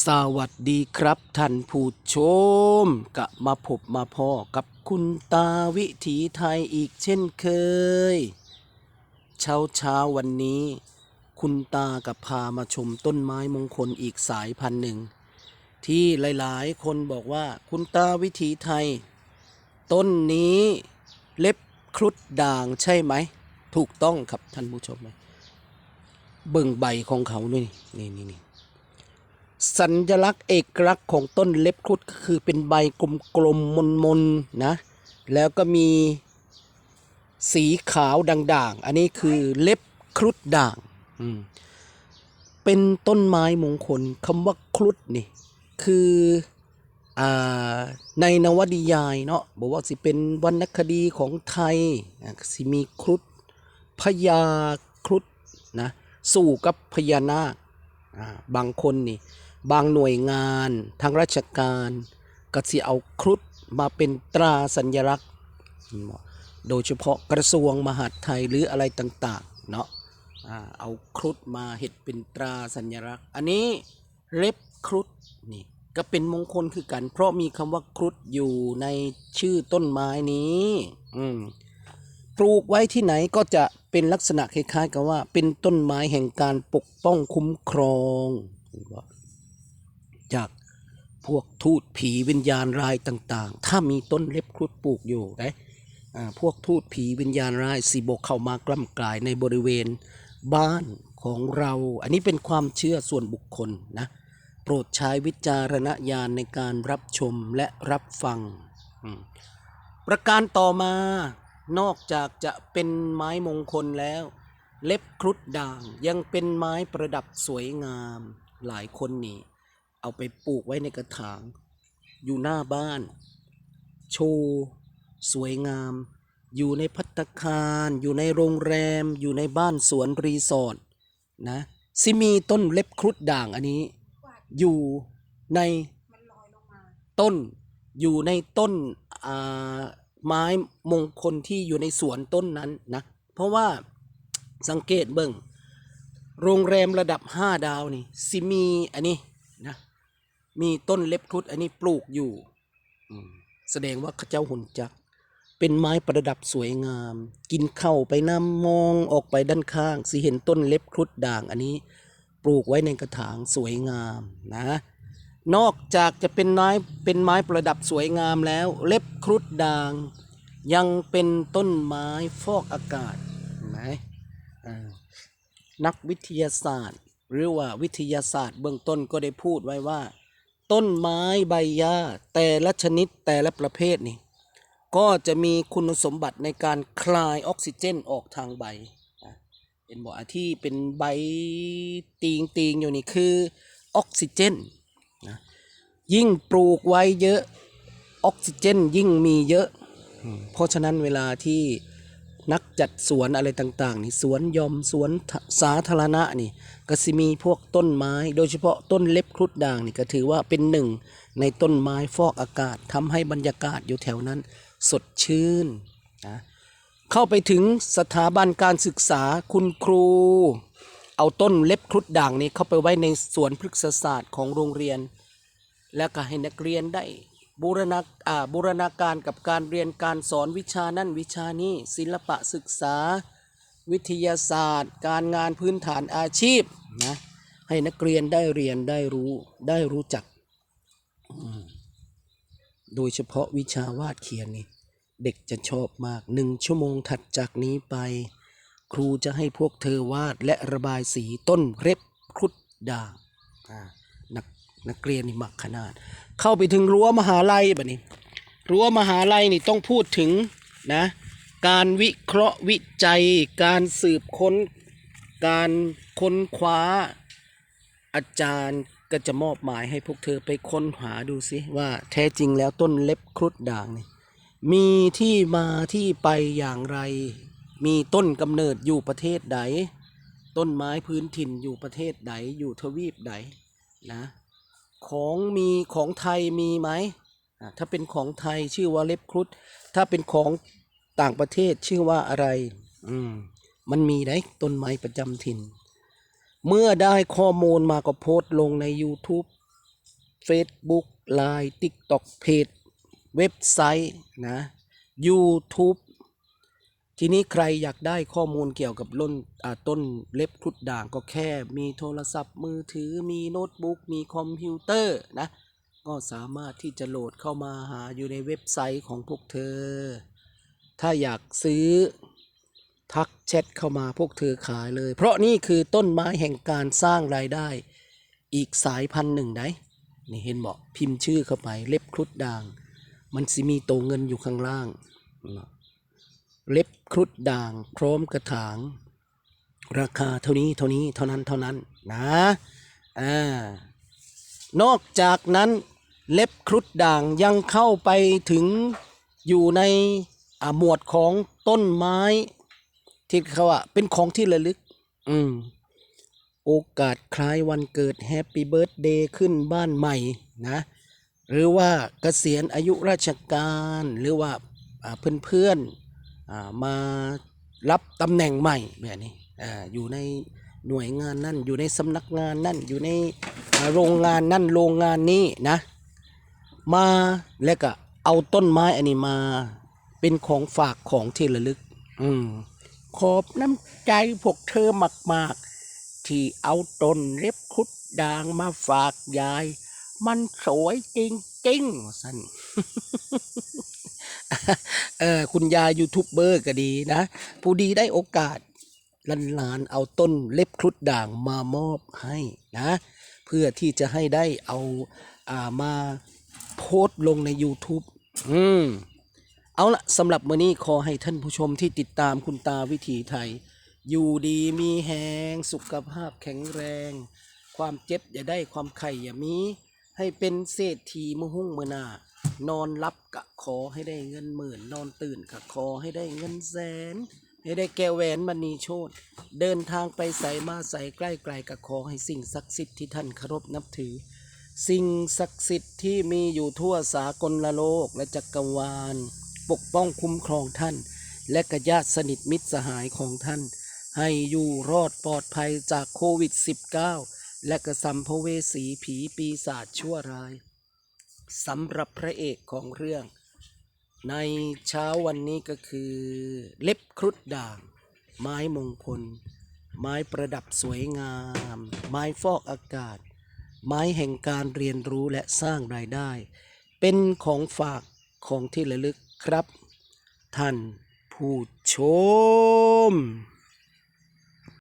สวัสดีครับท่านผู้ชมกะมาพบมาพ่อกับคุณตาวิถีไทยอีกเช่นเคย เช้าเช้าวันนี้ คุณตากับพามาชมต้นไม้มงคลอีกสายพันธุ์หนึ่ง ที่หลายๆ คนบอกว่าคุณตาวิถีไทย ต้นนี้เล็บครุฑด่างใช่ไหม ถูกต้องครับท่านผู้ชมไหมเบิ่งใบของเขาด้วยนี่นี่นี่ สัญลักษณ์เอกลักษณ์ของต้นเล็บครุฑก็คือเป็นใบกลมๆมนๆนะ แล้วก็มีสีขาวด่างๆ อันนี้คือเล็บครุฑด่างเป็นต้นไม้มงคลคำว่าครุฑนี่ คืออในนวนิยายเนาะบอกว่าสิเป็นวรรณคดีของไทยสิมีครุฑพญาครุฑนะ สู่กับพญานาคบางคนนี่ บางหน่วยงานทางราชการ ก็สิเอาครุฑมาเป็นตราสัญลักษณ์ โดยเฉพาะกระทรวงมหาดไทยหรืออะไรต่างๆเนาะเอาครุฑมาเห็ดเป็นตราสัญลักษณ์ อันนี้เล็บครุฑนี่ก็เป็นมงคลคือกัน เพราะมีคำว่าครุฑอยู่ในชื่อต้นไม้นี้อืมปลูกไว้ที่ไหนก็จะเป็นลักษณะคล้ายๆ กับว่าเป็นต้นไม้แห่งการปกป้องคุ้มครอง จากพวกทูตผีวิญญาณร้ายต่าง ๆ ถ้ามีต้นเล็บครุฑปลูกอยู่นะพวกทูตผีวิญญาณร้ายสีบกเข้ามากล้ำกลายในบริเวณบ้านของเรา อันนี้เป็นความเชื่อส่วนบุคคลนะโปรดใช้วิจารณญาณในการรับชมและรับฟัง ประการต่อมานอกจากจะเป็นไม้มงคลแล้ว เล็บครุฑด่างยังเป็นไม้ประดับสวยงามหลายคนนี่ เอาไปปลูกไว้ในกระถาง อยู่หน้าบ้าน โชว์สวยงาม อยู่ในพัตตาคาร อยู่ในโรงแรม อยู่ในบ้านสวนรีสอร์ทนะซิมีต้นเล็บครุฑด่างอันนี้ อยู่ในต้นอยู่ในต้นอ่าไม้มงคลที่อยู่ในสวนต้นนั้นนะเพราะว่าสังเกตเบิ่ง โรงแรมระดับห้าดาวนี่สิมีอันนี้นะ มีต้นเล็บครุฑอันนี้ปลูกอยู่แสดงว่าเขาเจ้าหุ่นจัก เป็นไม้ประดับสวยงาม กินเข้าไปน้ำมองออกไปด้านข้างสิเห็นต้นเล็บครุฑด่างอันนี้ ปลูกไว้ในกระถางสวยงามนะ นอกจากจะเป็นไม้เป็นไม้ประดับสวยงามแล้ว เล็บครุฑด่าง ยังเป็นต้นไม้ฟอกอากาศนไหมนักวิทยาศาสตร์ หรือว่าวิทยาศาสตร์เบื้องต้นก็ได้พูดไว้ว่า ต้นไม้ใบหญ้าแต่ละชนิดแต่ละประเภทนี่ก็จะมีคุณสมบัติในการคลายออกซิเจนออกทางใบเห็นบอกอะที่เป็นใบตีงตีงอยู่นี่คือออกซิเจนนะยิ่งปลูกไว้เยอะออกซิเจนยิ่งมีเยอะ เพราะฉะนั้นเวลาที่ นักจัดสวนอะไรต่างๆนี่สวนยอมสวนสาธารณะนี่ก็สิมีพวกต้นไม้ โดยเฉพาะต้นเล็บครุฑด่างนี่ก็ถือว่าเป็นหนึ่ง ในต้นไม้ฟอกอากาศทำให้บรรยากาศอยู่แถวนั้น สดชื่นนะเข้าไปถึงสถาบันการศึกษาคุณครู เอาต้นเล็บครุฑด่างนี้เข้าไปไว้ในสวนพฤกษศาสตร์ของโรงเรียน แล้วก็ให้นักเรียนได้ บูรณาอ่าบูรณาการกับการเรียนการสอนวิชานั่นวิชานี้ศิลปะศึกษา วิทยาศาสตร์ การงานพื้นฐานอาชีพนะให้นักเรียนได้เรียนได้รู้ได้รู้จัก โดยเฉพาะวิชาวาดเขียนนี่เด็กจะชอบมากหนึ่งชั่วโมงถัดจากนี้ไป ครูจะให้พวกเธอวาดและระบายสีต้นเร็บครุฑด่างอ่า นักเรียนนี่มักขนาด เข้าไปถึงรั้วมหาลัยแบบนี้ รั้วมหาลัยนี่ต้องพูดถึงนะการวิเคราะห์วิจัย การสืบค้น การค้นคว้า อาจารย์ก็จะมอบหมายให้พวกเธอไปค้นหาดูสิว่าแท้จริงแล้วต้นเล็บครุฑด่างนี่มีที่มาที่ไปอย่างไร มีต้นกำเนิดอยู่ประเทศใด ต้นไม้พื้นถิ่นอยู่ประเทศใด อยู่ทวีปใดนะ ของมีของไทยมีไหมถ้าเป็นของไทยชื่อว่าเล็บครุฑถ้าเป็นของต่างประเทศชื่อว่าอะไร อืม มันมีไหนต้นไม้ประจำถิ่น เมื่อได้ข้อมูลมาก็โพสต์ลงใน YouTube Facebook Line TikTok เพจเว็บไซต์นะ YouTube ทีนี้ใครอยากได้ข้อมูลเกี่ยวกับล้นต้นเล็บครุดด่างก็แค่ มีโทรศัพท์มือถือมีโน้ตบุ๊กมีคอมพิวเตอร์นะ ก็สามารถที่จะโหลดเข้ามาหาอยู่ในเว็บไซต์ของพวกเธอ ถ้าอยากซื้อทักแชทเข้ามาพวกเธอขายเลย เพราะนี่คือต้นไม้แห่งการสร้างรายได้อีกสายพันธุ์หนึ่งได้นี่เห็นบอกพิมพ์ชื่อเข้าไปเล็บครุดด่าง มันสิมีโตเงินอยู่ข้างล่างนะ เล็บครุดด่างพร้อมกระถาง ราคาเท่านี้เท่านี้เท่านั้นเท่านั้นนะอ่านอกจากนั้นเล็บครุดด่างยังเข้าไปถึงอยู่ในหมวดของต้นไม้ ที่เขาว่าเป็นของที่ระลึก อืมโอกาสคล้ายวันเกิดแฮปปี้เบิร์ a เดย์ขึ้นบ้านใหม่นะ หรือว่าเกษียณอายุราชการหรือว่าเพื่อนๆอ่า มารับตำแหน่งใหม่แบบนี้ออยู่ในหน่วยงานนั่นอยู่ในสำนักงานนั่นอยู่ในโรงงานนั่นโรงงานนี้นะมาแล้วก็เอาต้นไม้อันนี้มาเป็นของฝากของที่ระลึก อืมขอบน้ำใจพวกเธอมาก ๆ ที่เอาต้นเล็บคุดด่างมาฝากยาย มันสวยจริงๆว่าสันเออคุณยายยูทูบเบอร์ก็ดีนะ ผู้ดีได้โอกาสหลานๆเอาต้นเล็บครุดด่างมามอบให้นะ เพื่อที่จะให้ได้เอาอ่ามาโพสต์ลงใน YouTube อืมเอาละสำหรับมื้อนี้ขอให้ท่านผู้ชมที่ติดตามคุณตาวิถีไทย อยู่ดีมีแหงสุขภาพแข็งแรง ความเจ็บอย่าได้ความไข่อย่ามี ให้เป็นเศรษฐีมือหุ้งมือหนานอนรับกะขอให้ได้เงินหมื่น นอนตื่นกะขอให้ได้เงินแสน ให้ได้แก้วแหวนมณีโชตเดินทางไปใส่มาใส่ใกล้ไกลกะขอให้สิ่งศักดิ์สิทธิ์ที่ท่านเคารพนับถือ สิ่งศักดิ์สิทธิ์ที่มีอยู่ทั่วสากลโลกและจักรวาล ปกป้องคุ้มครองท่าน และกญาติสนิทมิตรสหายของท่าน ให้อยู่รอดปลอดภัยจากโควิด -19 และกระสัมภเวสีผีปีศาจชั่วร้ายสำหรับพระเอกของเรื่อง ในเช้าวันนี้ก็คือ เล็บครุฑด่าง ไม้มงคล ไม้ประดับสวยงาม ไม้ฟอกอากาศ ไม้แห่งการเรียนรู้และสร้างรายได้ เป็นของฝากของที่ระลึกครับ ท่านผู้ชม